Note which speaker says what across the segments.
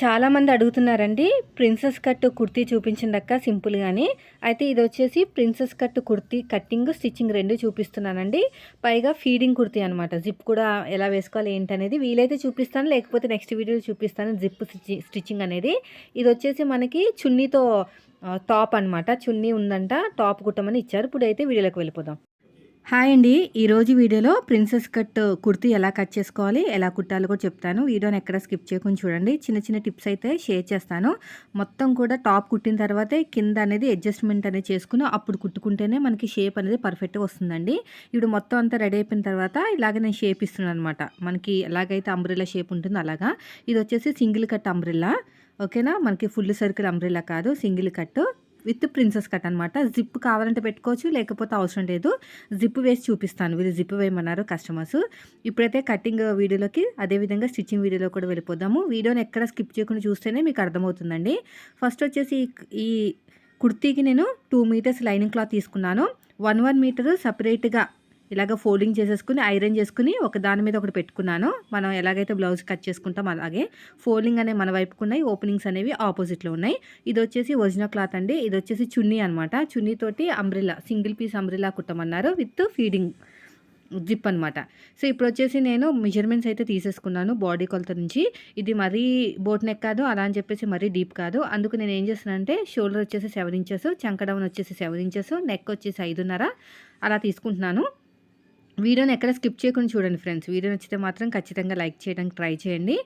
Speaker 1: చాలామంది అడుగుతున్నారండి princess cut kurti చూపించండి అక్క సింపుల్ కానీ అయితే ఇది వచ్చేసి princess cut kurti cutting stitching రెండు చూపిస్తున్నానండి. పైగా ఫీడింగ్ కుర్తీ అనమాట జిప్ కూడా ఎలా వేసుకోవాలి ఏంటనేది వీలైతే చూపిస్తాను లేకపోతే నెక్స్ట్ వీడియోలో చూపిస్తాను జిప్ స్టిచ్చింగ్ అనేది. ఇది వచ్చేసి మనకి చున్నీతో టాప్ అనమాట చున్నీ ఉందంట టాప్ కుట్టమని ఇచ్చారు. ఇప్పుడు అయితే వీడియోలోకి వెళ్ళిపోదాం. హాయ్ అండి. ఈరోజు వీడియోలో ప్రిన్సెస్ కట్ కుర్తీ ఎలా కట్ చేసుకోవాలి ఎలా కుట్టాలో కూడా చెప్తాను. వీడియోని ఎక్కడ స్కిప్ చేయకుండా చూడండి. చిన్న చిన్న టిప్స్ అయితే షేర్ చేస్తాను. మొత్తం కూడా టాప్ కుట్టిన తర్వాతే కింద అనేది అడ్జస్ట్మెంట్ అనేది చేసుకుని అప్పుడు కుట్టుకుంటేనే మనకి షేప్ అనేది పర్ఫెక్ట్గా వస్తుందండి. ఇప్పుడు మొత్తం అంతా రెడీ అయిపోయిన తర్వాత ఇలాగ నేను షేప్ ఇస్తున్నాను అనమాట మనకి ఎలాగైతే అంబ్రిల్లా షేప్ ఉంటుందో అలాగా. ఇది వచ్చేసి సింగిల్ కట్ అంబ్రిల్లా ఓకేనా? మనకి ఫుల్ సర్కిల్ అంబ్రిల్లా కాదు single cut with princess cut అనమాట జిప్ కావాలంటే పెట్టుకోవచ్చు లేకపోతే అవసరం లేదు. జిప్ వేసి చూపిస్తాను. వీళ్ళు జిప్ వేయమన్నారు కస్టమర్స్ ఇప్పుడైతే కటింగ్ వీడియోలోకి అదేవిధంగా స్టిచ్చింగ్ వీడియోలో కూడా వెళ్ళిపోదాము. వీడియోని ఎక్కడ స్కిప్ చేయకుండా చూస్తేనే మీకు అర్థమవుతుందండి. ఫస్ట్ వచ్చేసి ఈ- ఈ కుర్తీకి నేను టూ మీటర్స్ లైనింగ్ క్లాత్ తీసుకున్నాను. వన్ వన్ మీటర్ సపరేట్గా ఇలాగ ఫోల్డింగ్ చేసేసుకుని ఐరన్ చేసుకుని ఒక దాని మీద ఒకటి పెట్టుకున్నాను. మనం ఎలాగైతే బ్లౌజ్ కట్ చేసుకుంటాం అలాగే ఫోల్డింగ్ అనేవి మన వైపుకు ఉన్నాయి ఓపెనింగ్స్ అనేవి ఆపోజిట్లో ఉన్నాయి. ఇది వచ్చేసి ఒరిజినల్ క్లాత్ అండి. ఇది వచ్చేసి చున్నీ అనమాట చున్నీతోటి అంబ్రిల్లా సింగిల్ పీస్ అంబ్రిల్లా కుట్టమన్నారు విత్ ఫీడింగ్ జిప్ అనమాట సో ఇప్పుడు వచ్చేసి నేను మెజర్మెంట్స్ అయితే తీసేసుకున్నాను బాడీ కొలత నుంచి. ఇది మరీ బోట్ నెక్ కాదు అలా అని చెప్పేసి మరీ డీప్ కాదు. అందుకు నేను ఏం చేస్తున్నానంటే షోల్డర్ వచ్చేసి సెవెన్ ఇంచెస్ చంకడౌన్ వచ్చేసి సెవెన్ ఇంచెస్ నెక్ వచ్చేసి ఐదున్నర అలా తీసుకుంటున్నాను. వీడియోని ఎక్కడ స్కిప్ చేయకుండా చూడండి ఫ్రెండ్స్. వీడియో నచ్చితే మాత్రం ఖచ్చితంగా లైక్ చేయడానికి ట్రై చేయండి.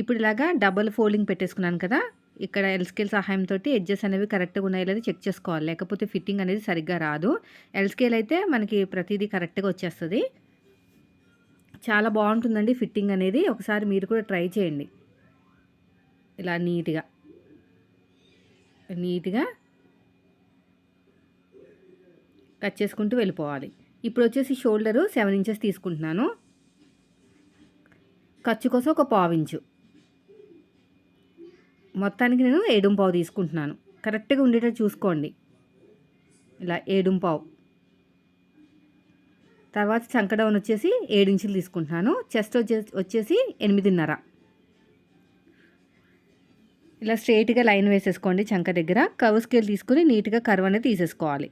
Speaker 1: ఇప్పుడు ఇలాగా డబల్ ఫోల్డింగ్ పెట్టేసుకున్నాను కదా ఇక్కడ ఎల్స్కేల్ సహాయంతో ఎడ్జెస్ అనేవి కరెక్ట్గా ఉన్నాయో లేదో చెక్ చేసుకోవాలి. లేకపోతే ఫిట్టింగ్ అనేది సరిగ్గా రాదు. ఎల్స్కేల్ అయితే మనకి ప్రతిదీ కరెక్ట్గా వచ్చేస్తుంది. చాలా బాగుంటుందండి ఫిట్టింగ్ అనేది. ఒకసారి మీరు కూడా ట్రై చేయండి. ఇలా నీట్గా. నీట్గా కట్ చేసుకుంటూ వెళ్ళిపోవాలి. ఇప్పుడు వచ్చేసి షోల్డరు సెవెన్ ఇంచెస్ తీసుకుంటున్నాను. ఖర్చు కోసం ఒక పావు ఇంచు మొత్తానికి నేను ఏడుం పావు తీసుకుంటున్నాను. కరెక్ట్గా ఉండేటట్టు చూసుకోండి. ఇలా ఏడుం పావు. తర్వాత చంకడౌన్ వచ్చేసి ఏడు ఇంచులు తీసుకుంటున్నాను. చెస్ట్ వచ్చేసి వచ్చేసి ఎనిమిదిన్నర. ఇలా స్ట్రైట్గా లైన్ వేసేసుకోండి చంక దగ్గర. కవ్ స్కేల్ తీసుకుని నీట్గా కర్వ్ అనేది తీసేసుకోవాలి.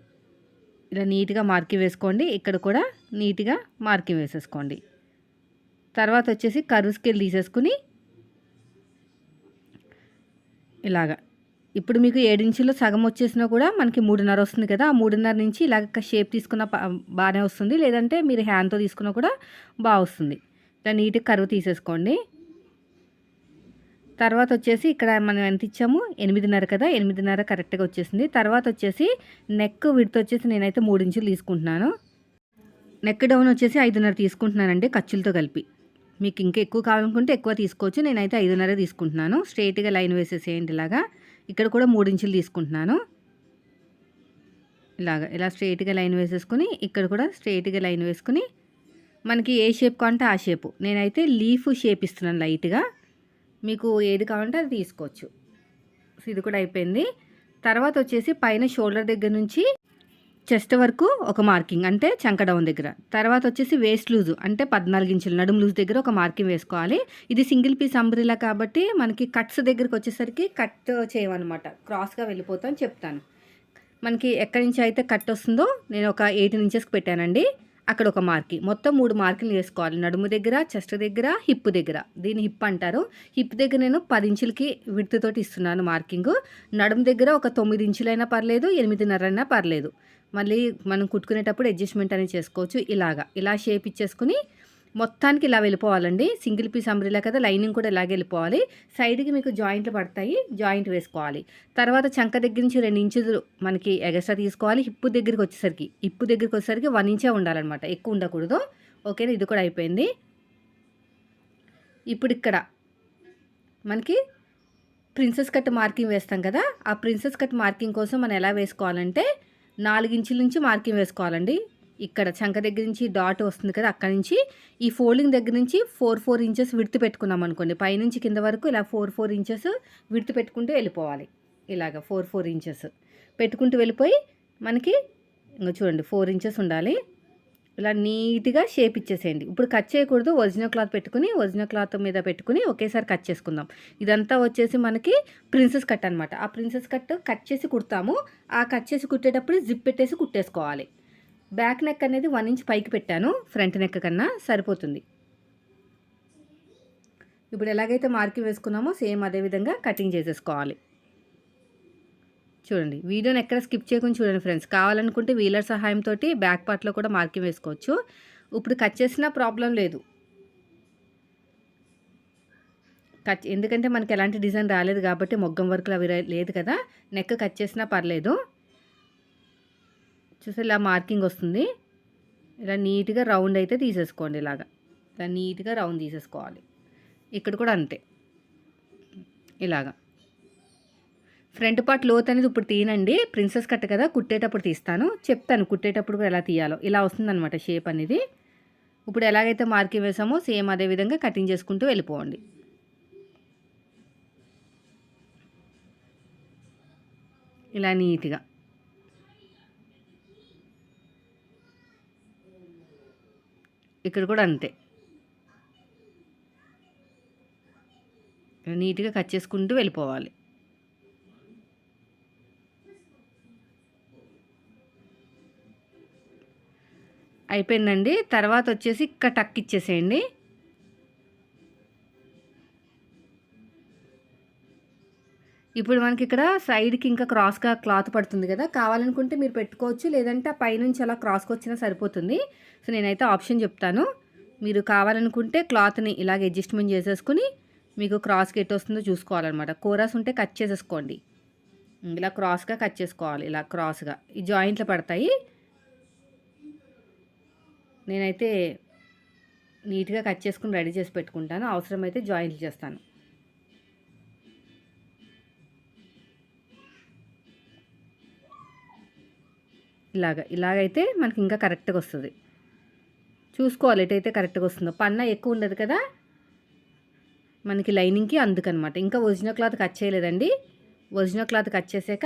Speaker 1: ఇలా నీట్గా మార్కింగ్ వేసుకోండి. ఇక్కడ కూడా నీట్గా మార్కింగ్ వేసేసుకోండి. తర్వాత వచ్చేసి కర్వ్ స్కేల్ తీసేసుకుని ఇలాగా. ఇప్పుడు మీకు ఏడించులో సగం వచ్చేసినా కూడా మనకి మూడున్నర వస్తుంది కదా. ఆ మూడున్నర నుంచి ఇలాగ షేప్ తీసుకున్న బాగానే వస్తుంది. లేదంటే మీరు హ్యాండ్తో తీసుకున్నా కూడా బాగా వస్తుంది. ఇలా నీట్గా కరువు తీసేసుకోండి. తర్వాత వచ్చేసి ఇక్కడ మనం ఎంత ఇచ్చాము? ఎనిమిదిన్నర కదా? ఎనిమిదిన్నర కరెక్ట్గా వచ్చేసింది. తర్వాత వచ్చేసి నెక్ విడత వచ్చేసి నేనైతే మూడు ఇంచులు తీసుకుంటున్నాను. నెక్ డౌన్ వచ్చేసి ఐదున్నర తీసుకుంటున్నానండి ఖర్చులతో కలిపి. మీకు ఇంకా ఎక్కువ కావాలనుకుంటే ఎక్కువ తీసుకోవచ్చు. నేనైతే ఐదున్నర తీసుకుంటున్నాను. స్ట్రైట్గా లైన్ వేసేసేయండి ఇలాగా. ఇక్కడ కూడా మూడు ఇంచులు తీసుకుంటున్నాను. ఇలాగ ఇలా స్ట్రైట్గా లైన్ వేసేసుకుని ఇక్కడ కూడా స్ట్రైట్గా లైన్ వేసుకుని మనకి ఏ షేప్ కావాలంటే ఆ షేపు. నేనైతే లీఫ్ షేప్ ఇస్తున్నాను లైట్గా. మీకు ఏది కావాలంటే అది తీసుకోవచ్చు. ఇది కూడా అయిపోయింది. తర్వాత వచ్చేసి పైన షోల్డర్ దగ్గర నుంచి చెస్ట్ వరకు ఒక మార్కింగ్ అంటే చంకడౌన్ దగ్గర. తర్వాత వచ్చేసి వేస్ట్ లూజ్ అంటే పద్నాలుగు ఇంచులు నడుము లూజ్ దగ్గర ఒక మార్కింగ్ వేసుకోవాలి. ఇది సింగిల్ పీస్ అంబ్రిలా కాబట్టి మనకి కట్స్ దగ్గరికి వచ్చేసరికి కట్ చేయమన్నమాట. క్రాస్గా వెళ్ళిపోతాను చెప్తాను. మనకి ఎక్కడి నుంచి అయితే కట్ వస్తుందో నేను ఒక ఎయిటీన్ ఇంచెస్కి పెట్టానండి. అక్కడ ఒక మార్కి. మొత్తం మూడు మార్కులు వేసుకోవాలి నడుము దగ్గర చెస్ట్ దగ్గర హిప్ దగ్గర. దీన్ని హిప్ అంటారు. హిప్ దగ్గర నేను పది ఇంచులకి విడుతుతోటి ఇస్తున్నాను మార్కింగ్. నడుము దగ్గర ఒక తొమ్మిది ఇంచులైనా పర్లేదు ఎనిమిదిన్నర అయినా పర్లేదు. మళ్ళీ మనం కుట్టుకునేటప్పుడు అడ్జస్ట్మెంట్ అనేది చేసుకోవచ్చు. ఇలాగా. ఇలా షేప్ ఇచ్చేసుకుని మొత్తానికి ఇలా వెళ్ళిపోవాలండి. సింగిల్ పీస్ అంబ్రిలా కదా లైనింగ్ కూడా ఇలాగే వెళ్ళిపోవాలి. సైడ్కి మీకు జాయింట్లు పడతాయి జాయింట్ వేసుకోవాలి. తర్వాత చంక దగ్గర నుంచి రెండు ఇంచులు మనకి ఎగస్ట్రా తీసుకోవాలి. హిప్పు దగ్గరికి వచ్చేసరికి హిప్పు దగ్గరికి వచ్చేసరికి వన్ ఇంచే ఉండాలన్నమాట. ఎక్కువ ఉండకూడదు. ఓకేనా? ఇది కూడా అయిపోయింది. ఇప్పుడు ఇక్కడ మనకి ప్రిన్సెస్ కట్ మార్కింగ్ వేస్తాం కదా ఆ ప్రిన్సెస్ కట్ మార్కింగ్ కోసం మనం ఎలా వేసుకోవాలంటే నాలుగు ఇంచుల నుంచి మార్కింగ్ వేసుకోవాలండి. ఇక్కడ చంక దగ్గర నుంచి డాట్ వస్తుంది కదా అక్కడ నుంచి ఈ ఫోల్డింగ్ దగ్గర నుంచి ఫోర్ ఫోర్ ఇంచెస్ విడుతు పెట్టుకున్నాం అనుకోండి. పైనుంచి కింద వరకు ఇలా ఫోర్ ఫోర్ ఇంచెస్ విడుతు పెట్టుకుంటూ వెళ్ళిపోవాలి. ఇలాగ ఫోర్ ఫోర్ ఇంచెస్ పెట్టుకుంటూ వెళ్ళిపోయి మనకి ఇంకా చూడండి ఫోర్ ఇంచెస్ ఉండాలి. ఇలా నీట్గా షేప్ ఇచ్చేసేయండి. ఇప్పుడు కట్ చేయకూడదు ఒరిజినల్ క్లాత్ పెట్టుకుని ఒరిజినల్ క్లాత్ మీద పెట్టుకుని ఒకేసారి కట్ చేసుకుందాం. ఇదంతా వచ్చేసి మనకి ప్రిన్సెస్ కట్ అనమాట ఆ ప్రిన్సెస్ కట్ కట్ చేసి కుడతాము. ఆ కట్ చేసి కుట్టేటప్పుడు జిప్ పెట్టేసి కుట్టేసుకోవాలి. బ్యాక్ నెక్ అనేది వన్ ఇంచ్ పైకి పెట్టాను ఫ్రంట్ నెక్ కన్నా సరిపోతుంది. ఇప్పుడు ఎలాగైతే మార్కింగ్ వేసుకున్నామో సేమ్ అదే విధంగా కటింగ్ చేసేసుకోవాలి. చూడండి వీడియోని ఎక్కడ స్కిప్ చేయకుండా చూడండి ఫ్రెండ్స్. కావాలనుకుంటే వీలర్ సహాయంతో బ్యాక్ పార్ట్లో కూడా మార్కింగ్ వేసుకోవచ్చు. ఇప్పుడు కట్ చేసినా ప్రాబ్లం లేదు. కట్ ఎందుకంటే మనకి ఎలాంటి డిజైన్ రాలేదు కాబట్టి మొగ్గం వర్క్లు అవి లేదు కదా. నెక్ కట్ చేసినా పర్లేదు. చూసి ఇలా మార్కింగ్ వస్తుంది. ఇలా నీట్గా రౌండ్ అయితే తీసేసుకోండి ఇలాగా. ఇలా నీట్గా రౌండ్ తీసేసుకోవాలి. ఇక్కడ కూడా అంతే. ఇలాగా. ఫ్రంట్ పార్ట్ లోత్ అనేది ఇప్పుడు తీయనండి ప్రిన్సెస్ కట్ కదా కుట్టేటప్పుడు తీస్తాను. చెప్తాను కుట్టేటప్పుడు కూడా ఎలా తీయాలో. ఇలా వస్తుందన్నమాట షేప్ అనేది. ఇప్పుడు ఎలాగైతే మార్కింగ్ వేసామో సేమ్ అదే విధంగా కటింగ్ చేసుకుంటూ వెళ్ళిపోండి. ఇలా నీట్గా. ఇక్కడ కూడా అంతే. నీట్గా కట్ చేసుకుంటూ వెళ్ళిపోవాలి. అయిపోయిందండి. తర్వాత వచ్చేసి ఇక్కడ టక్ ఇచ్చేసేయండి. ఇప్పుడు మనకి ఇక్కడ సైడ్కి ఇంకా క్రాస్గా క్లాత్ పడుతుంది కదా కావాలనుకుంటే మీరు పెట్టుకోవచ్చు లేదంటే ఆ పైనుంచి అలా క్రాస్కి వచ్చినా సరిపోతుంది. సో నేనైతే ఆప్షన్ చెప్తాను. మీరు కావాలనుకుంటే క్లాత్ని ఇలాగ అడ్జస్ట్మెంట్ చేసేసుకుని మీకు క్రాస్కి ఎటు వస్తుందో చూసుకోవాలన్నమాట. కోరాస్ ఉంటే కట్ చేసేసుకోండి. ఇలా క్రాస్గా కట్ చేసుకోవాలి ఇలా క్రాస్గా. ఈ జాయింట్లు పడతాయి. నేనైతే నీట్గా కట్ చేసుకుని రెడీ చేసి పెట్టుకుంటాను. అవసరమైతే జాయింట్లు చేస్తాను. ఇలాగ ఇలాగైతే మనకి ఇంకా కరెక్ట్గా వస్తుంది చూసుకోవాలి ఎటైతే కరెక్ట్గా వస్తుందో పన్న ఎక్కువ ఉండదు కదా? మనకి లైనింగ్కి అందుకనమాట. ఇంకా ఒరిజినల్ క్లాత్ కట్ చేయలేదండి. ఒరిజినల్ క్లాత్ కట్ చేసాక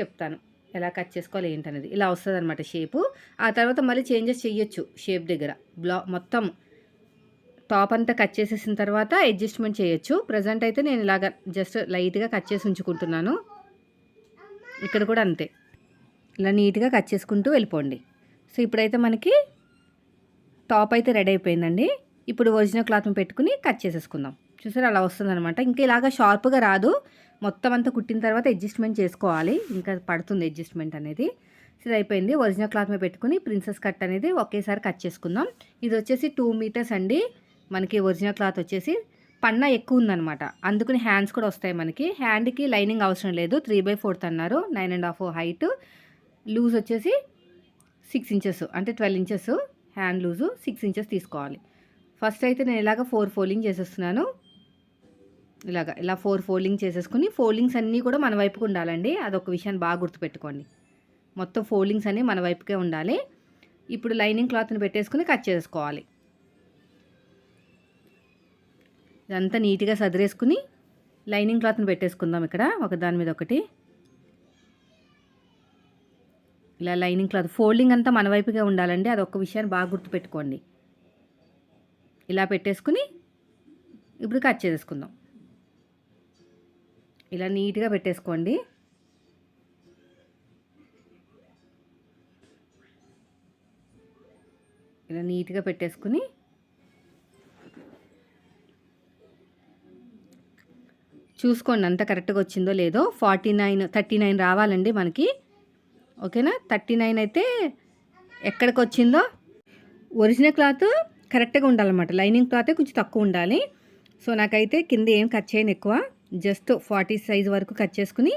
Speaker 1: చెప్తాను. ఎలా కట్ చేసుకోవాలి ఏంటనేది. ఇలా వస్తుంది అనమాట షేపు. ఆ తర్వాత మళ్ళీ చేంజెస్ చేయొచ్చు షేప్ దగ్గర. బ్లా మొత్తం టాప్ అంతా కట్ చేసేసిన తర్వాత అడ్జస్ట్మెంట్ చేయొచ్చు. ప్రజెంట్ అయితే నేను ఇలాగ జస్ట్ లైట్గా కట్ చేసి ఉంచుకుంటున్నాను. ఇక్కడ కూడా అంతే. ఇలా నీట్గా కట్ చేసుకుంటూ వెళ్ళిపోండి. సో ఇప్పుడైతే మనకి టాప్ అయితే రెడీ అయిపోయిందండి. ఇప్పుడు ఒరిజినల్ క్లాత్ని పెట్టుకుని కట్ చేసేసుకుందాం. చూసారు అలా వస్తుందన్నమాట. ఇంకా ఇలాగా షార్ప్గా రాదు. మొత్తం అంతా కుట్టిన తర్వాత అడ్జస్ట్మెంట్ చేసుకోవాలి. ఇంకా పడుతుంది అడ్జస్ట్మెంట్ అనేది. సో ఇది అయిపోయింది. ఒరిజినల్ క్లాత్ మీద పెట్టుకుని ప్రిన్సెస్ కట్ అనేది ఒకేసారి కట్ చేసుకుందాం. ఇది వచ్చేసి టూ మీటర్స్ అండి. మనకి ఒరిజినల్ క్లాత్ వచ్చేసి పన్న ఎక్కువ ఉందన్నమాట. అందుకని హ్యాండ్స్ కూడా వస్తాయి మనకి. హ్యాండ్కి లైనింగ్ అవసరం లేదు. త్రీ బై ఫోర్త్ అన్నారు. Nine and half height. Loose వచ్చేసి సిక్స్ ఇంచెస్ అంటే twelve inches hand loose six inches తీసుకోవాలి. ఫస్ట్ అయితే నేను ఇలాగ ఫోర్ ఫోల్డింగ్ చేసేస్తున్నాను. ఇలాగ ఇలా ఫోర్ ఫోల్డింగ్ చేసేసుకుని ఫోల్డింగ్స్ అన్నీ కూడా మన వైపుకు ఉండాలండి. అదొక విషయాన్ని బాగా గుర్తుపెట్టుకోండి. మొత్తం ఫోల్డింగ్స్ అన్నీ మన వైపుకే ఉండాలి. ఇప్పుడు లైనింగ్ క్లాత్ని పెట్టేసుకుని కట్ చేసుకోవాలి. ఇదంతా నీట్గా సదిరేసుకుని లైనింగ్ క్లాత్ని పెట్టేసుకుందాం ఇక్కడ. ఒక దాని మీద ఒకటి. ఇలా లైనింగ్ క్లాత్ ఫోల్డింగ్ అంతా మన వైపుగా ఉండాలండి. అది ఒక్క విషయాన్ని బాగా గుర్తుపెట్టుకోండి. ఇలా పెట్టేసుకుని ఇప్పుడు కట్ చేసుకుందాం ఇలా నీట్గా పెట్టేసుకోండి. ఇలా నీట్గా పెట్టేసుకుని చూసుకోండి అంత కరెక్ట్గా వచ్చిందో లేదో. ఫార్టీ నైన్ థర్టీ నైన్ రావాలండి మనకి. ఓకేనా? థర్టీ నైన్ అయితే ఎక్కడికి వచ్చిందో ఒరిజినల్ క్లాత్ కరెక్ట్గా ఉండాలన్నమాట. లైనింగ్ క్లాతే కొంచెం తక్కువ ఉండాలి. సో నాకైతే కింద ఏం కట్ చేయను ఎక్కువ. జస్ట్ ఫార్టీ సైజ్ వరకు కట్ చేసుకుని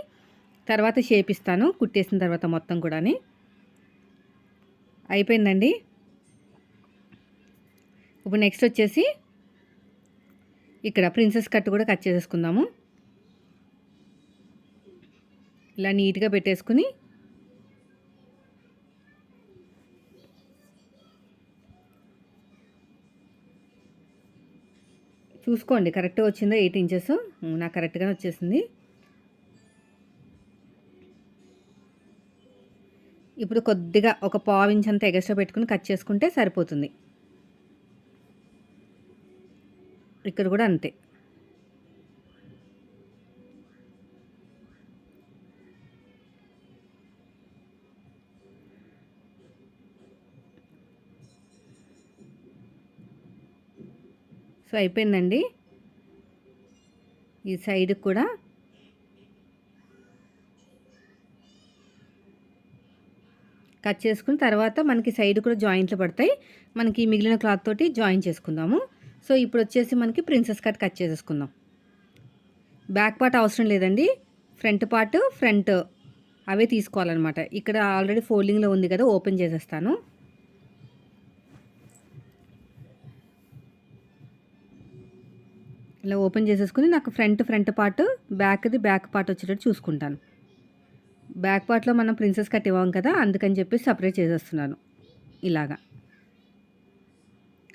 Speaker 1: తర్వాత షేప్ ఇస్తాను. కుట్టేసిన తర్వాత మొత్తం కూడా అయిపోయిందండి. ఇప్పుడు నెక్స్ట్ వచ్చేసి ఇక్కడ ప్రిన్సెస్ కట్ కూడా కట్ చేసేసుకుందాము. ఇలా నీట్గా పెట్టేసుకుని చూసుకోండి. కరెక్ట్గా వచ్చిందో? Eight inches. నాకు కరెక్ట్గానే వచ్చేసింది. ఇప్పుడు కొద్దిగా ఒక పావు ఇంచ్ అంత ఎగస్ట్రా పెట్టుకుని కట్ చేసుకుంటే సరిపోతుంది. ఇక్కడ కూడా అంతే. సో అయిపోయిందండి. ఈ సైడ్ కూడా. కట్ చేసుకున్న తర్వాత మనకి సైడ్ కూడా జాయింట్లు పడతాయి. మనకి మిగిలిన క్లాత్ తోటి జాయిన్ చేసుకుందాము. సో ఇప్పుడు వచ్చేసి మనకి ప్రిన్సెస్ కట్ కట్ చేసేసుకుందాం. బ్యాక్ పార్ట్ అవసరం లేదండి. ఫ్రంట్ పార్ట్ ఫ్రంట్ అవే తీసుకోవాలన్నమాట. ఇక్కడ ఆల్రెడీ ఫోల్డింగ్లో ఉంది కదా ఓపెన్ చేసేస్తాను. ఇలా ఓపెన్ చేసేసుకుని నాకు ఫ్రంట్ ఫ్రంట్ పార్ట్ బ్యాక్ది బ్యాక్ పార్ట్ వచ్చేటట్టు చూసుకుంటాను. బ్యాక్ పార్ట్లో మనం ప్రిన్సెస్ కట్ ఇవ్వం కదా అందుకని చెప్పి సపరేట్ చేసేస్తున్నాను. ఇలాగా.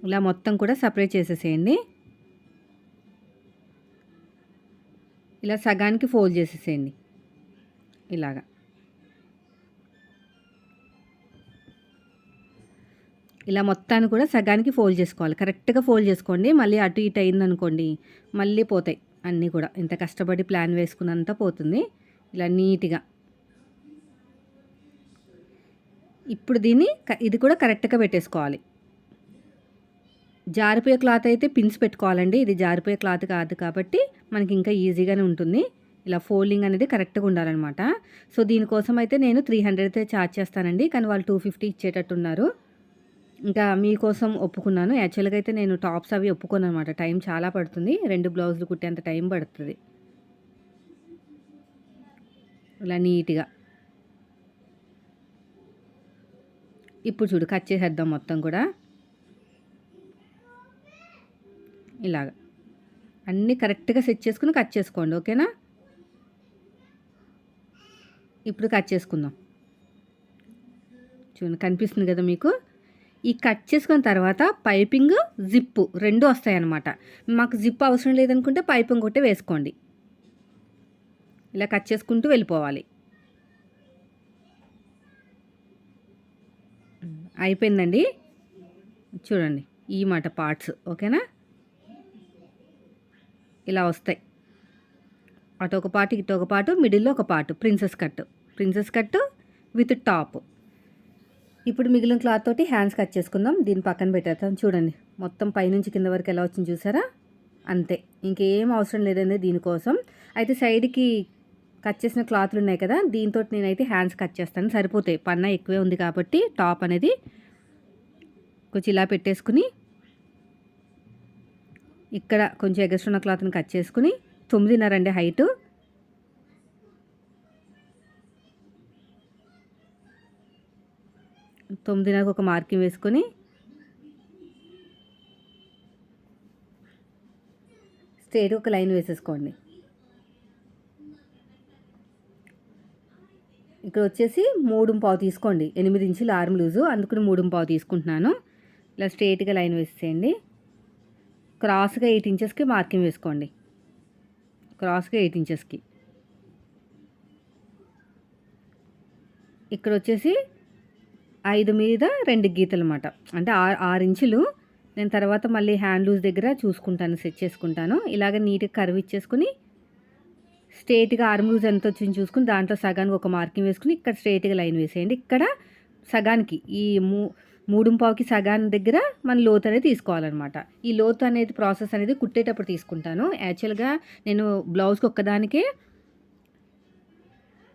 Speaker 1: ఇలా మొత్తం కూడా సపరేట్ చేసేసేయండి. ఇలా సగానికి ఫోల్డ్ చేసేసేయండి. ఇలాగా. ఇలా మొత్తాన్ని కూడా సగానికి ఫోల్డ్ చేసుకోవాలి. కరెక్ట్గా ఫోల్డ్ చేసుకోండి. మళ్ళీ అటు ఇటు అయిందనుకోండి మళ్ళీ పోతాయి అన్నీ కూడా. ఇంత కష్టపడి ప్లాన్ వేసుకున్నంత పోతుంది. ఇలా నీట్గా. ఇప్పుడు దీన్ని ఇది కూడా కరెక్ట్గా పెట్టేసుకోవాలి. జారిపోయే క్లాత్ అయితే పిన్స్ పెట్టుకోవాలండి. ఇది జారిపోయే క్లాత్ కాదు కాబట్టి మనకి ఇంకా ఈజీగానే ఉంటుంది. ఇలా ఫోల్డింగ్ అనేది కరెక్ట్గా ఉండాలన్నమాట. సో దీనికోసం అయితే నేను త్రీ హండ్రెడ్ అయితే ఛార్జ్ చేస్తానండి. కానీ వాళ్ళు టూ ఫిఫ్టీ ఇచ్చేటట్టున్నారు. ఇంకా మీకోసం ఒప్పుకున్నాను. యాక్చువల్గా అయితే నేను టాప్స్ అవి ఒప్పుకోను అనమాట టైం చాలా పడుతుంది. రెండు బ్లౌజులు కుట్టేంత టైం పడుతుంది. ఇలా నీట్గా. ఇప్పుడు చూడు కట్ చేసేద్దాం మొత్తం కూడా. ఇలాగ. అన్నీ కరెక్ట్గా సెట్ చేసుకుని కట్ చేసుకోండి. ఓకేనా? ఇప్పుడు కట్ చేసుకుందాం. చూడండి కనిపిస్తుంది కదా మీకు? ఈ కట్ చేసుకున్న తర్వాత పైపింగ్ జిప్పు రెండు వస్తాయన్నమాట. మాకు జిప్ అవసరం లేదనుకుంటే పైపింగ్ ఒకటే వేసుకోండి. ఇలా కట్ చేసుకుంటూ వెళ్ళిపోవాలి. అయిపోయిందండి? చూడండి ఈ మాట పార్ట్స్ ఓకేనా? ఇలా వస్తాయి. అటు ఒక పాటు ఇటు ఒక పాటు మిడిల్లో ఒక పాటు princess cut. Princess cut with top. ఇప్పుడు మిగిలిన క్లాత్ తోటి హ్యాండ్స్ కట్ చేసుకుందాం. దీన్ని పక్కన పెట్టేద్దాం. చూడండి మొత్తం పైనుంచి కింద వరకు ఎలా వచ్చింది చూసారా? అంతే. ఇంకేం అవసరం లేదండి దీనికోసం. అయితే సైడ్కి కట్ చేసిన క్లాత్లు ఉన్నాయి కదా దీంతో నేనైతే హ్యాండ్స్ కట్ చేస్తాను. సరిపోతాయి. పన్న ఎక్కువే ఉంది కాబట్టి టాప్ అనేది కొంచెం ఇలా పెట్టేసుకుని ఇక్కడ కొంచెం ఎగస్ట్రున్న క్లాత్ని కట్ చేసుకుని తొమ్మిదిన్నర అండి హైటు తొమ్మిదిన్నరకు ఒక మార్కింగ్ వేసుకొని స్ట్రేట్ ఒక లైన్ వేసేసుకోండి. ఇక్కడ వచ్చేసి మూడు పావు తీసుకోండి. ఎనిమిది ఇంచులు ఆర్మ్ లూజు. అందుకని మూడు పావు తీసుకుంటున్నాను. ఇలా స్ట్రేట్గా లైన్ వేసేయండి క్రాస్గా ఎయిట్ ఇంచెస్కి మార్కింగ్ వేసుకోండి. క్రాస్గా ఎయిట్ ఇంచెస్కి. ఇక్కడ వచ్చేసి ఐదు మీద రెండు గీతలు అన్నమాట అంటే ఆరు ఆరు ఇంచులు నేను తర్వాత మళ్ళీ హ్యాండ్ లూజ్ దగ్గర చూసుకుంటాను సెట్ చేసుకుంటాను. ఇలాగ నీట్గా కర్వ్ ఇచ్చేసుకుని స్ట్రేట్గా ఆర్మ్ లూజ్ ఎంత వచ్చింది చూసుకుని దాంట్లో సగానికి ఒక మార్కింగ్ వేసుకుని ఇక్కడ స్ట్రేట్గా లైన్ వేసేయండి. ఇక్కడ సగానికి ఈ మూ మూడుంపావుకి సగాని దగ్గర మన లోతు అనేది తీసుకోవాలన్నమాట. ఈ లోతు అనేది ప్రాసెస్ అనేది కుట్టేటప్పుడు తీసుకుంటాను. యాక్చువల్గా నేను బ్లౌజ్కి ఒక్కదానికే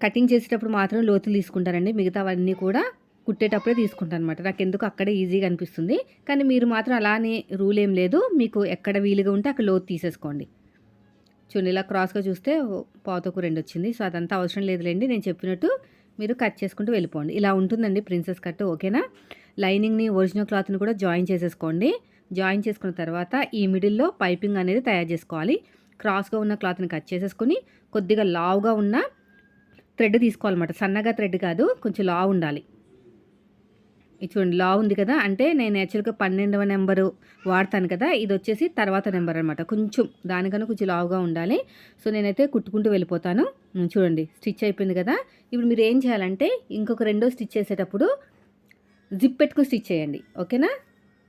Speaker 1: కటింగ్ చేసేటప్పుడు మాత్రం లోతులు తీసుకుంటానండి. మిగతావన్నీ కూడా కుట్టేటప్పుడే తీసుకుంటాను అనమాట నాకు ఎందుకు అక్కడే ఈజీగా అనిపిస్తుంది. కానీ మీరు మాత్రం అలానే రూల్ ఏం లేదు. మీకు ఎక్కడ వీలుగా ఉంటే అక్కడ లోతు తీసేసుకోండి. చూడండి ఇలా క్రాస్గా చూస్తే పాతకు రెండు వచ్చింది. సో అదంతా అవసరం లేదులేండి. నేను చెప్పినట్టు మీరు కట్ చేసుకుంటూ వెళ్ళిపోండి. ఇలా ఉంటుందండి ప్రిన్సెస్ కట్ ఓకేనా? లైనింగ్ని ఒరిజినల్ క్లాత్ని కూడా జాయిన్ చేసేసుకోండి. జాయిన్ చేసుకున్న తర్వాత ఈ మిడిల్లో పైపింగ్ అనేది తయారు చేసుకోవాలి. క్రాస్గా ఉన్న క్లాత్ని కట్ చేసేసుకుని కొద్దిగా లావుగా ఉన్న థ్రెడ్ తీసుకోవాలన్నమాట. సన్నగా థ్రెడ్ కాదు కొంచెం లావు ఉండాలి. ఇది చూడండి లా ఉంది కదా. అంటే నేను యాక్చువల్గా పన్నెండవ నెంబరు వాడతాను కదా. ఇది వచ్చేసి తర్వాత నెంబర్ అనమాట కొంచెం దానికన్నా కొంచెం లావుగా ఉండాలి. సో నేనైతే కుట్టుకుంటూ వెళ్ళిపోతాను. చూడండి స్టిచ్ అయిపోయింది కదా. ఇప్పుడు మీరు ఏం చేయాలంటే ఇంకొక రెండో స్టిచ్ చేసేటప్పుడు జిప్ పెట్టుకుని స్టిచ్ చేయండి. ఓకేనా?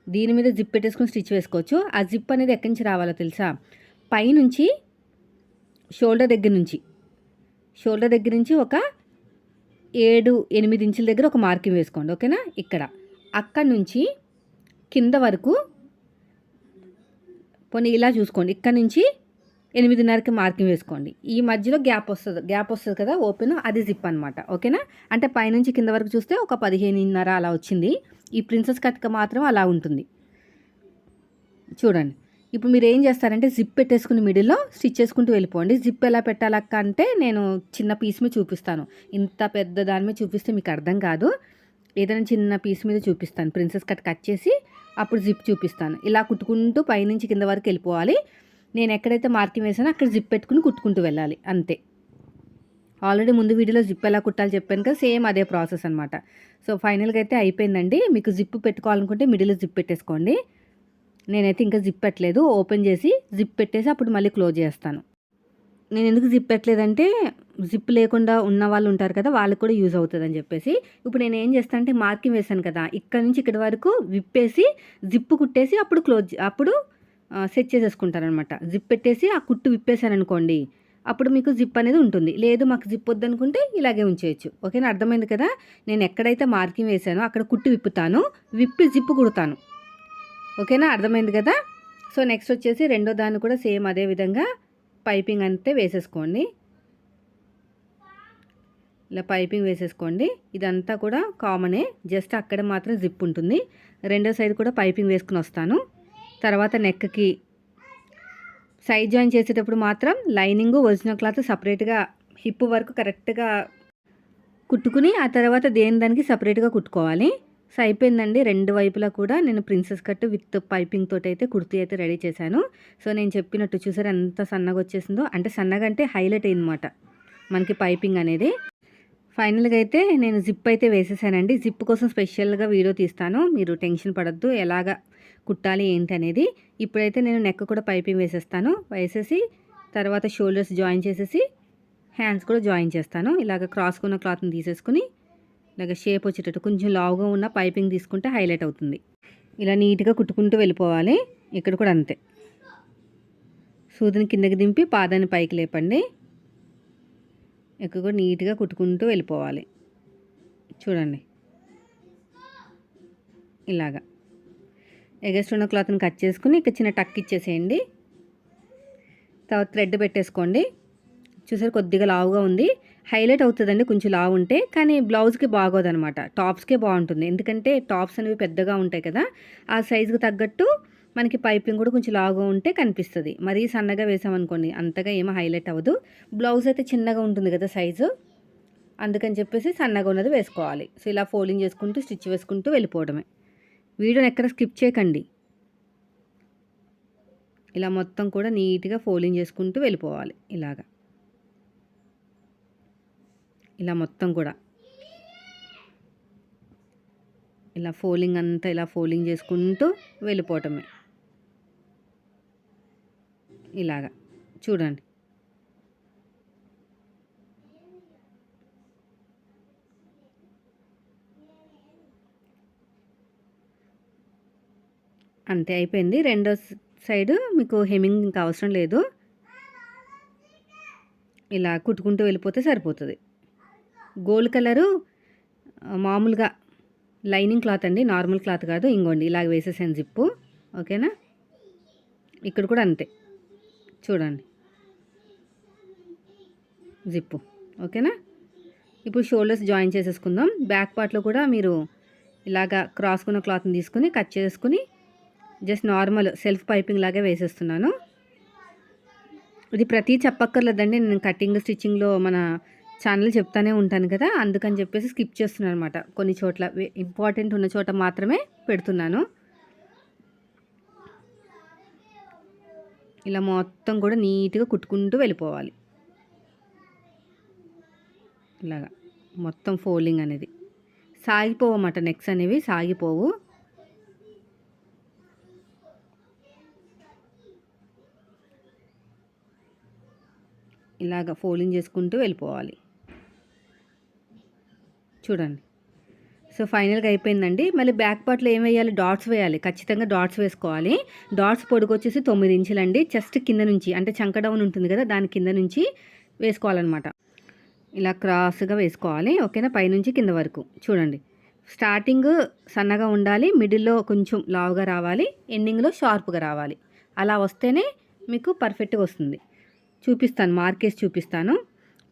Speaker 1: దీని మీద జిప్ పెట్టేసుకుని స్టిచ్ వేసుకోవచ్చు. ఆ జిప్ అనేది ఎక్కడి నుంచి రావాలో తెలుసా? పైనుంచి షోల్డర్ దగ్గర నుంచి. షోల్డర్ దగ్గర నుంచి ఒక ఏడు ఎనిమిది ఇంచుల దగ్గర ఒక మార్కింగ్ వేసుకోండి ఓకేనా? ఇక్కడ. అక్కడ నుంచి కింద వరకు పోనీ ఇలా చూసుకోండి. ఇక్కడ నుంచి ఎనిమిదిన్నరకి మార్కింగ్ వేసుకోండి. ఈ మధ్యలో గ్యాప్ వస్తుంది గ్యాప్ వస్తుంది కదా? ఓపెన్ అది జిప్ అనమాట ఓకేనా? అంటే పైనుంచి కింద వరకు చూస్తే ఒక పదిహేనున్నర అలా వచ్చింది. ఈ ప్రిన్సెస్ కట్క మాత్రం అలా ఉంటుంది. చూడండి. ఇప్పుడు మీరు ఏం చేస్తారంటే జిప్ పెట్టేసుకుని మిడిల్లో స్టిచ్ చేసుకుంటూ వెళ్ళిపోండి. జిప్ ఎలా పెట్టాలక్క అంటే నేను చిన్న పీస్ మీద చూపిస్తాను. ఇంత పెద్ద దాని మీద చూపిస్తే మీకు అర్థం కాదు. ఏదైనా చిన్న పీస్ మీద చూపిస్తాను. ప్రిన్సెస్ కట్ కట్ చేసి అప్పుడు జిప్ చూపిస్తాను. ఇలా కుట్టుకుంటూ పైనుంచి కింద వరకు వెళ్ళిపోవాలి. నేను ఎక్కడైతే మార్కింగ్ వేసానో అక్కడ జిప్ పెట్టుకుని కుట్టుకుంటూ వెళ్ళాలి. అంతే. ఆల్రెడీ ముందు వీడియోలో జిప్ ఎలా కుట్టాలి చెప్పాను కదా సేమ్ అదే ప్రాసెస్ అనమాట సో ఫైనల్గా అయితే అయిపోయిందండి. మీకు జిప్ పెట్టుకోవాలనుకుంటే మిడిల్లో జిప్ పెట్టేసుకోండి. నేనైతే ఇంకా జిప్ పెట్టలేదు. ఓపెన్ చేసి జిప్ పెట్టేసి అప్పుడు మళ్ళీ క్లోజ్ చేస్తాను. నేను ఎందుకు జిప్ పెట్టలేదంటే జిప్ లేకుండా ఉన్న వాళ్ళు ఉంటారు కదా వాళ్ళకి కూడా యూజ్ అవుతుంది అని చెప్పేసి. ఇప్పుడు నేను ఏం చేస్తాను అంటే మార్కింగ్ వేసాను కదా ఇక్కడ నుంచి ఇక్కడ వరకు విప్పేసి జిప్ కుట్టేసి అప్పుడు క్లోజ్ అప్పుడు సెట్ చేసేసుకుంటాను అనమాట జిప్ పెట్టేసి ఆ కుట్టు విప్పేసాను అనుకోండి అప్పుడు మీకు జిప్ అనేది ఉంటుంది. లేదు మాకు జిప్ వద్దనుకుంటే ఇలాగే ఉంచేయచ్చు. ఓకేనా? అర్థమైంది కదా? నేను ఎక్కడైతే మార్కింగ్ వేసానో అక్కడ కుట్టు విప్పుతాను విప్పి జిప్ కుడతాను. ఓకేనా? అర్థమైంది కదా? సో నెక్స్ట్ వచ్చేసి రెండో దాన్ని కూడా సేమ్ అదే విధంగా పైపింగ్ అంతే వేసేసుకోండి. ఇలా పైపింగ్ వేసేసుకోండి. ఇదంతా కూడా కామనే జస్ట్ అక్కడ మాత్రం జిప్ ఉంటుంది. రెండో సైడ్ కూడా పైపింగ్ వేసుకుని వస్తాను. తర్వాత నెక్కి సైడ్ జాయిన్ చేసేటప్పుడు మాత్రం లైనింగ్ ఒరిజినల్ క్లాత్ సపరేట్గా హిప్ వరకు కరెక్ట్గా కుట్టుకుని ఆ తర్వాత దేని దానికి సపరేట్గా కుట్టుకోవాలి. సో అయిపోయిందండి రెండు వైపులా కూడా నేను ప్రిన్సెస్ కట్ విత్ పైపింగ్ తోటి అయితే కుర్తీ అయితే రెడీ చేశాను. సో నేను చెప్పినట్టు చూసారు ఎంత సన్నగా వచ్చేసిందో? అంటే సన్నగా అంటే హైలైట్ అయిందన్నమాట మనకి పైపింగ్ అనేది. ఫైనల్గా అయితే నేను జిప్ అయితే వేసేసానండి. జిప్ కోసం స్పెషల్గా వీడియో తీస్తాను. మీరు టెన్షన్ పడద్దు. ఎలాగా కుట్టాలి ఏంటి అనేది. ఇప్పుడైతే నేను నెక్ కూడా పైపింగ్ వేసేస్తాను. వేసేసి తర్వాత షోల్డర్స్ జాయిన్ చేసేసి హ్యాండ్స్ కూడా జాయిన్ చేస్తాను. ఇలాగ క్రాస్కున్న క్లాత్ని తీసేసుకుని ఇలాగ షేప్ వచ్చేటట్టు కొంచెం లావుగా ఉన్న పైపింగ్ తీసుకుంటే హైలైట్ అవుతుంది. ఇలా నీట్గా కుట్టుకుంటూ వెళ్ళిపోవాలి. ఇక్కడ కూడా అంతే. సూదిని కిందకి దింపి పాదాన్ని పైకి లేపండి. ఇక్కడ కూడా నీట్గా కుట్టుకుంటూ వెళ్ళిపోవాలి. చూడండి. ఇలాగా. ఎగస్ట్ ఉన్న క్లాత్ని కట్ చేసుకుని ఇక్కడ చిన్న టక్ ఇచ్చేసేయండి. తర్వాత థ్రెడ్ పెట్టేసుకోండి. చూసారు కొద్దిగా లావుగా ఉంది. హైలైట్ అవుతుందండి కొంచెం లావు ఉంటే కానీ బ్లౌజ్కి బాగోదనమాట. టాప్స్కే బాగుంటుంది. ఎందుకంటే టాప్స్ అనేవి పెద్దగా ఉంటాయి కదా ఆ సైజుకి తగ్గట్టు మనకి పైపింగ్ కూడా కొంచెం లావుగా ఉంటే కనిపిస్తుంది. మరీ సన్నగా వేసామనుకోండి అంతగా ఏమో హైలైట్ అవ్వదు. బ్లౌజ్ అయితే చిన్నగా ఉంటుంది కదా సైజు అందుకని చెప్పేసి సన్నగా ఉన్నది వేసుకోవాలి. సో ఇలా ఫోల్డింగ్ చేసుకుంటూ స్టిచ్ వేసుకుంటూ వెళ్ళిపోవడమే. వీడియోని ఎక్కడ స్కిప్ చేయకండి. ఇలా మొత్తం కూడా నీట్గా ఫోల్డింగ్ చేసుకుంటూ వెళ్ళిపోవాలి ఇలాగా. ఇలా మొత్తం కూడా. ఇలా ఫోలింగ్ అంతా ఇలా ఫోలింగ్ చేసుకుంటూ వెళ్ళిపోవటమే. ఇలాగా. చూడండి. అంతే అయిపోయింది. రెండో సైడ్ మీకు హెమింగ్ ఇంకా అవసరం లేదు. ఇలా కుట్టుకుంటూ వెళ్ళిపోతే సరిపోతుంది. గోల్డ్ కలరు మామూలుగా లైనింగ్ క్లాత్ అండి నార్మల్ క్లాత్ కాదు ఇంకోండి ఇలాగ వేసేసాను జిప్పు ఓకేనా? ఇక్కడ కూడా అంతే చూడండి జిప్పు ఓకేనా? ఇప్పుడు షోల్డర్స్ జాయిన్ చేసేసుకుందాం బ్యాక్ పార్ట్లో కూడా మీరు ఇలాగా క్రాస్కున్న క్లాత్ని తీసుకుని కట్ చేసుకుని జస్ట్ నార్మల్ సెల్ఫ్ పైపింగ్ లాగే వేసేస్తున్నాను. ఇది ప్రతి చెప్పక్కర్లేదండి నేను కటింగ్ స్టిచ్చింగ్లో మన ఛానల్ చెప్తానే ఉంటాను కదా అందుకని చెప్పేసి స్కిప్ చేస్తున్నాను అనమాట కొన్ని చోట్ల ఇంపార్టెంట్ ఉన్న చోట మాత్రమే పెడుతున్నాను. ఇలా మొత్తం కూడా నీట్గా కుట్టుకుంటూ వెళ్ళిపోవాలి. ఇలాగా మొత్తం ఫోల్డింగ్ అనేది. సాగిపోవు అన్నమాట నెక్స్ అనేవి సాగిపోవు. ఇలాగ ఫోల్డింగ్ చేసుకుంటూ వెళ్ళిపోవాలి. చూడండి. సో ఫైనల్గా అయిపోయిందండి. మళ్ళీ బ్యాక్ పార్ట్లో ఏం వేయాలి? డాట్స్ వేయాలి. ఖచ్చితంగా డాట్స్ వేసుకోవాలి. డాట్స్ పొడుగు వచ్చేసి తొమ్మిది ఇంచులండి. చెస్ట్ కింద నుంచి అంటే చంక డౌన్ ఉంటుంది కదా దాని కింద నుంచి వేసుకోవాలన్నమాట. ఇలా క్రాస్గా వేసుకోవాలి. ఓకేనా? పైనుంచి కింద వరకు. చూడండి. స్టార్టింగ్ సన్నగా ఉండాలి. మిడిల్లో కొంచెం లావుగా రావాలి. ఎండింగ్లో షార్ప్గా రావాలి. అలా వస్తేనే మీకు పర్ఫెక్ట్గా వస్తుంది. చూపిస్తాను. మార్కేసి చూపిస్తాను.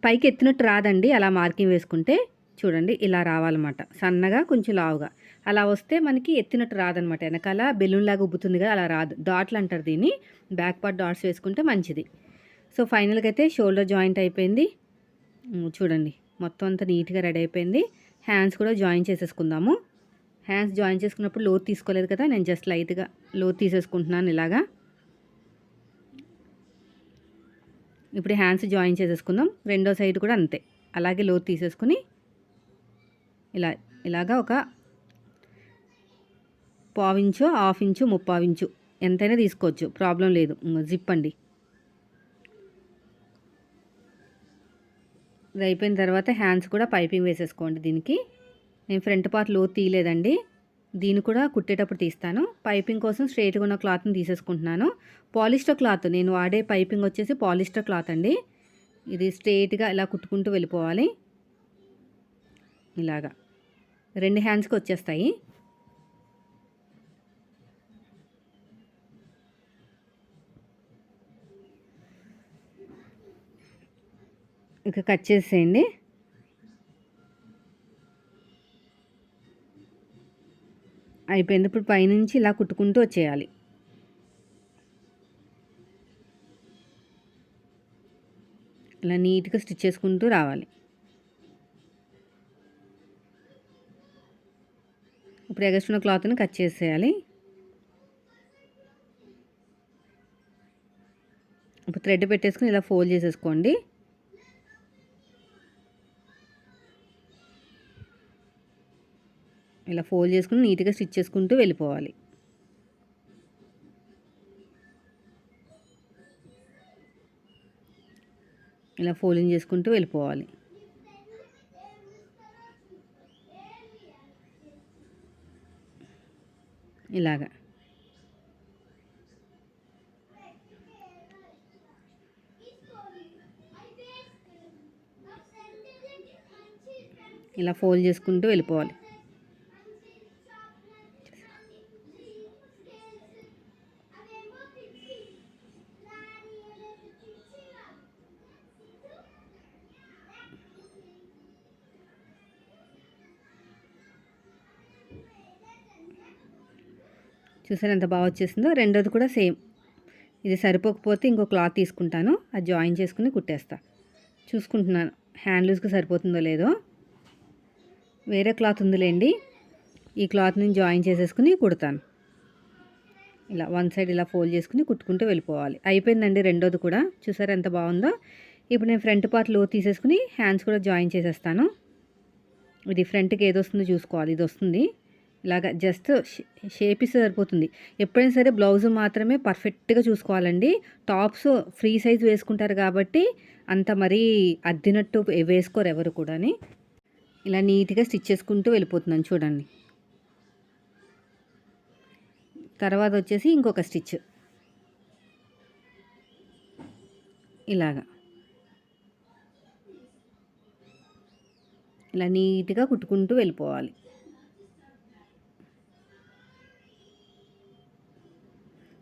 Speaker 1: పైకి ఎత్తినట్టు రాదండి. అలా మార్కింగ్ వేసుకుంటే చూడండి ఇలా రావాలన్నమాట. సన్నగా కొంచెం లావుగా. అలా వస్తే మనకి ఎత్తినట్టు రాదనమాట వెనకాల బెలూన్ లాగా ఉబ్బుతుంది కదా అలా రాదు. డాట్లు అంటారు దీన్ని. బ్యాక్ పార్ట్ డాట్స్ వేసుకుంటే మంచిది. సో ఫైనల్గా అయితే షోల్డర్ జాయింట్ అయిపోయింది. చూడండి. మొత్తం అంతా నీట్గా రెడీ అయిపోయింది. హ్యాండ్స్ కూడా జాయిన్ చేసేసుకుందాము. హ్యాండ్స్ జాయిన్ చేసుకున్నప్పుడు లోత్ తీసుకోలేదు కదా నేను జస్ట్ లైట్గా లోత్ తీసేసుకుంటున్నాను ఇలాగా. ఇప్పుడు హ్యాండ్స్ జాయిన్ చేసేసుకుందాం. రెండో సైడ్ కూడా అంతే. అలాగే లోతు తీసేసుకుని ఇలా ఇలాగా ఒక పావించు హాఫ్ ఇంచు ముప్పావించు ఎంతైనా తీసుకోవచ్చు. ప్రాబ్లం లేదు. జిప్ అండి ఇది అయిపోయిన తర్వాత హ్యాండ్స్ కూడా పైపింగ్ వేసేసుకోండి దీనికి. నేను ఫ్రంట్ పార్ట్లో తీయలేదండి. దీన్ని కూడా కుట్టేటప్పుడు తీస్తాను. పైపింగ్ కోసం స్ట్రైట్గా ఉన్న క్లాత్ని తీసేసుకుంటున్నాను. పాలిస్టర్ క్లాత్ నేను వాడే పైపింగ్ వచ్చేసి పాలిస్టర్ క్లాత్ అండి. ఇది స్ట్రైట్గా ఇలా కుట్టుకుంటూ వెళ్ళిపోవాలి. ఇలాగా. రెండు హ్యాండ్స్కి వచ్చేస్తాయి. ఇక కట్ చేసేయండి. అయిపోయింది. ఇప్పుడు పైనుంచి ఇలా కుట్టుకుంటూ వచ్చేయాలి. ఇలా నీట్గా స్టిచ్ చేసుకుంటూ రావాలి. ఇప్పుడు ఎగస్ట్రున్న క్లాత్ని కట్ చేసేయాలి. ఇప్పుడు థ్రెడ్ పెట్టేసుకుని ఇలా ఫోల్డ్ చేసేసుకోండి. ఇలా ఫోల్డ్ చేసుకుని నీట్గా స్టిచ్ చేసుకుంటూ వెళ్ళిపోవాలి. ఇలా ఫోల్డింగ్ చేసుకుంటూ వెళ్ళిపోవాలి. ఇలాగా. ఇలా ఫోల్డ్ చేసుకుంటూ వెళ్ళిపోవాలి. చూసారు ఎంత బాగా వచ్చేసిందో? రెండోది కూడా సేమ్. ఇది సరిపోకపోతే ఇంకో క్లాత్ తీసుకుంటాను. అది జాయిన్ చేసుకుని కుట్టేస్తా. చూసుకుంటున్నాను. హ్యాండ్ లూజ్కి సరిపోతుందో లేదో. వేరే క్లాత్ ఉందిలేండి. ఈ క్లాత్ని జాయిన్ చేసేసుకుని కుడతాను. ఇలా వన్ సైడ్ ఇలా ఫోల్డ్ చేసుకుని కుట్టుకుంటూ వెళ్ళిపోవాలి. అయిపోయిందండి రెండోది కూడా. చూసారు ఎంత బాగుందో? ఇప్పుడు నేను ఫ్రంట్ పార్ట్లో తీసేసుకుని హ్యాండ్స్ కూడా జాయిన్ చేసేస్తాను. ఇది ఫ్రంట్కి ఏది వస్తుందో చూసుకోవాలి. ఇది వస్తుంది. ఇలాగా జస్ట్ షేప్ ఇస్తే సరిపోతుంది. ఎప్పుడైనా సరే బ్లౌజ్ మాత్రమే పర్ఫెక్ట్గా చూసుకోవాలండి. టాప్స్ ఫ్రీ సైజ్ వేసుకుంటారు కాబట్టి అంత మరీ అద్దినట్టు వేసుకోరు ఎవరు కూడాని. ఇలా నీట్గా స్టిచ్ చేసుకుంటూ వెళ్ళిపోతున్నాను చూడండి. తర్వాత వచ్చేసి ఇంకొక స్టిచ్. ఇలాగా. ఇలా నీట్గా కుట్టుకుంటూ వెళ్ళిపోవాలి.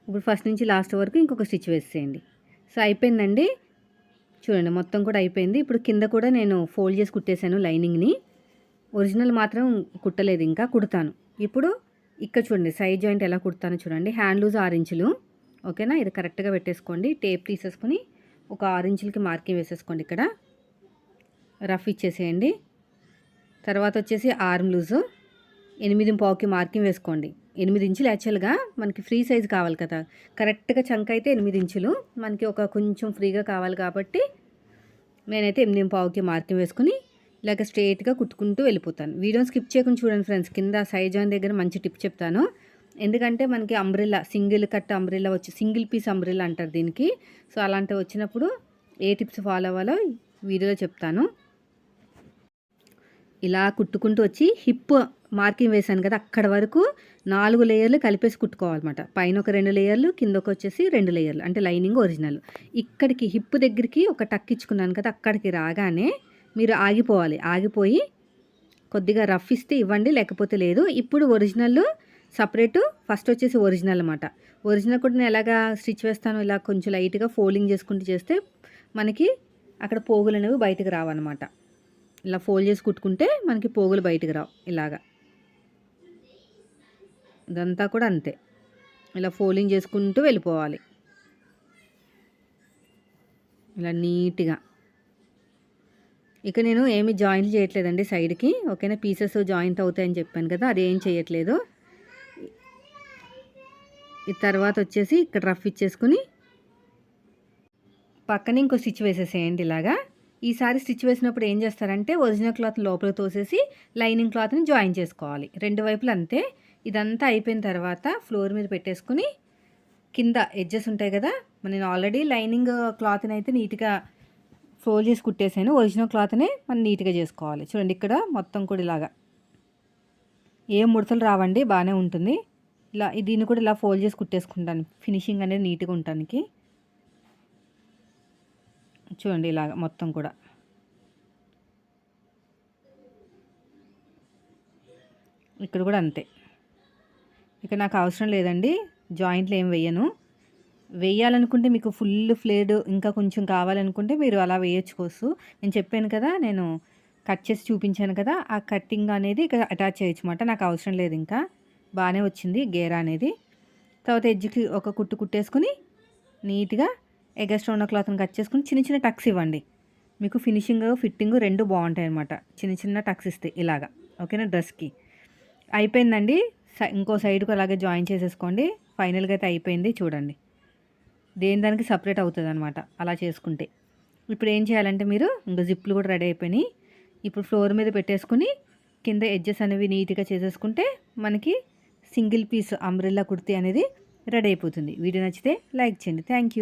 Speaker 1: ఇప్పుడు ఫస్ట్ నుంచి లాస్ట్ వరకు ఇంకొక స్టిచ్ వేసేయండి. సో అయిపోయిందండి. చూడండి మొత్తం కూడా అయిపోయింది. ఇప్పుడు కింద కూడా నేను ఫోల్డ్ చేసి కుట్టేశాను లైనింగ్ని ఒరిజినల్ మాత్రం కుట్టలేదు ఇంకా కుడతాను. ఇప్పుడు ఇక్కడ చూడండి సైడ్ జాయింట్ ఎలా కుడతానో చూడండి. హ్యాండ్ లూజ్ ఆరు ఇంచులు. ఓకేనా? ఇది కరెక్ట్గా పెట్టేసుకోండి. టేప్ తీసేసుకొని ఒక ఆరు ఇంచులకి మార్కింగ్ వేసేసుకోండి ఇక్కడ. రఫ్ ఇచ్చేసేయండి. తర్వాత వచ్చేసి ఆర్మ్ లూజు ఎనిమిది పావుకి మార్కింగ్ వేసుకోండి. ఎనిమిది ఇంచులు యాక్చువల్గా మనకి ఫ్రీ సైజ్ కావాలి కదా. కరెక్ట్గా చంక అయితే ఎనిమిది ఇంచులు. మనకి ఒక కొంచెం ఫ్రీగా కావాలి కాబట్టి నేనైతే ఎనిమిది పావుకి మార్కింగ్ వేసుకుని ఇలాగ స్ట్రేట్గా కుట్టుకుంటూ వెళ్ళిపోతాను. వీడియోని స్కిప్ చేయకుండా చూడండి ఫ్రెండ్స్ కింద సైజ్ జాయిన్ దగ్గర మంచి టిప్ చెప్తాను. ఎందుకంటే మనకి అంబ్రిల్లా సింగిల్ కట్ అంబ్రిల్లా వచ్చి సింగిల్ పీస్ అంబ్రిల్లా అంటారు దీనికి. సో అలాంటివి వచ్చినప్పుడు ఏ టిప్స్ ఫాలో అవ్వాలో వీడియోలో చెప్తాను. ఇలా కుట్టుకుంటూ వచ్చి హిప్ మార్కింగ్ వేశాను కదా అక్కడ వరకు నాలుగు లేయర్లు కలిపేసి కుట్టుకోవాలన్నమాట. పైన ఒక రెండు లేయర్లు కిందకు వచ్చేసి రెండు లేయర్లు అంటే లైనింగ్ ఒరిజినల్ ఇక్కడికి హిప్ దగ్గరికి ఒక టక్ ఇచ్చుకున్నాను కదా అక్కడికి రాగానే మీరు ఆగిపోవాలి. ఆగిపోయి కొద్దిగా రఫ్ ఇస్తే ఇవ్వండి లేకపోతే లేదు. ఇప్పుడు ఒరిజినల్ సపరేటు ఫస్ట్ వచ్చేసి ఒరిజినల్ అనమాట ఒరిజినల్ కూడా నేను ఎలాగా స్టిచ్ వేస్తాను ఇలా కొంచెం లైట్గా ఫోల్డింగ్ చేసుకుంటూ చేస్తే మనకి అక్కడ పోగులు అనేవి బయటకు రావన్నమాట. ఇలా ఫోల్డ్ చేసి కుట్టుకుంటే మనకి పోగులు బయటకు రావు ఇలాగా. ఇదంతా కూడా అంతే. ఇలా ఫోల్డింగ్ చేసుకుంటూ వెళ్ళిపోవాలి. ఇలా నీట్గా. ఇక నేను ఏమి జాయింట్ చేయట్లేదండి సైడ్కి. ఓకేనా? పీసెస్ జాయింట్ అవుతాయని చెప్పాను కదా అది ఏం చేయట్లేదు. ఈ తర్వాత వచ్చేసి ఇక్కడ రఫ్ ఇచ్చేసుకుని పక్కన ఇంకో స్టిచ్ వేసేసేయండి ఇలాగా. ఈసారి స్టిచ్ వేసినప్పుడు ఏం చేస్తారంటే ఒరిజినల్ క్లాత్ లోపల తోసేసి లైనింగ్ క్లాత్ని జాయిన్ చేసుకోవాలి. రెండు వైపులు అంతే. ఇదంతా అయిపోయిన తర్వాత ఫ్లోర్ మీద పెట్టేసుకుని కింద ఎడ్జెస్ ఉంటాయి కదా నేను ఆల్రెడీ లైనింగ్ క్లాత్ని అయితే నీట్గా ఫోల్డ్ చేసి కుట్టేసాను. ఒరిజినల్ క్లాత్నే మనం నీట్గా చేసుకోవాలి. చూడండి ఇక్కడ మొత్తం కూడా ఇలాగా. ఏం ముడతలు రావండి బాగానే ఉంటుంది. ఇలా దీన్ని కూడా ఇలా ఫోల్డ్ చేసి కుట్టేసుకుంటాను ఫినిషింగ్ అనేది నీట్గా ఉండటానికి. చూడండి ఇలాగ మొత్తం కూడా. ఇక్కడ కూడా అంతే. ఇక నాకు అవసరం లేదండి. జాయింట్లు ఏం వేయను వేయాలనుకుంటే మీకు ఫుల్ ఫ్లేడ్ ఇంకా కొంచెం కావాలనుకుంటే మీరు అలా వేయచ్చుకోవచ్చు నేను చెప్పాను కదా నేను కట్ చేసి చూపించాను కదా ఆ కట్టింగ్ అనేది ఇక అటాచ్ చేయొచ్చు నాకు అవసరం లేదు ఇంకా. బాగానే వచ్చింది గేర అనేది. తర్వాత ఎడ్జ్కి ఒక కుట్టు కుట్టేసుకుని నీట్గా ఎగస్ట్రా ఉన్న క్లాత్ని కట్ చేసుకుని చిన్న చిన్న టక్స్ ఇవ్వండి. మీకు ఫినిషింగ్ ఫిట్టింగ్ రెండు బాగుంటాయి అనమాట చిన్న చిన్న టక్స్ ఇస్తే ఇలాగా. ఓకేనా? డ్రెస్కి. అయిపోయిందండి. ఇంకో సైడ్కు అలాగే జాయిన్ చేసేసుకోండి. ఫైనల్గా అయితే అయిపోయింది. చూడండి. దేని దానికి సపరేట్ అవుతుంది అనమాట అలా చేసుకుంటే. ఇప్పుడు ఏం చేయాలంటే మీరు ఇంకా జిప్లు కూడా రెడీ అయిపోయినాయి. ఇప్పుడు ఫ్లోర్ మీద పెట్టేసుకుని కింద ఎడ్జెస్ అనేవి నీట్గా చేసేసుకుంటే మనకి సింగిల్ పీస్ అంబ్రెల్లా కుర్తీ అనేది రెడీ అయిపోతుంది. వీడియో నచ్చితే లైక్ చేయండి. Thank you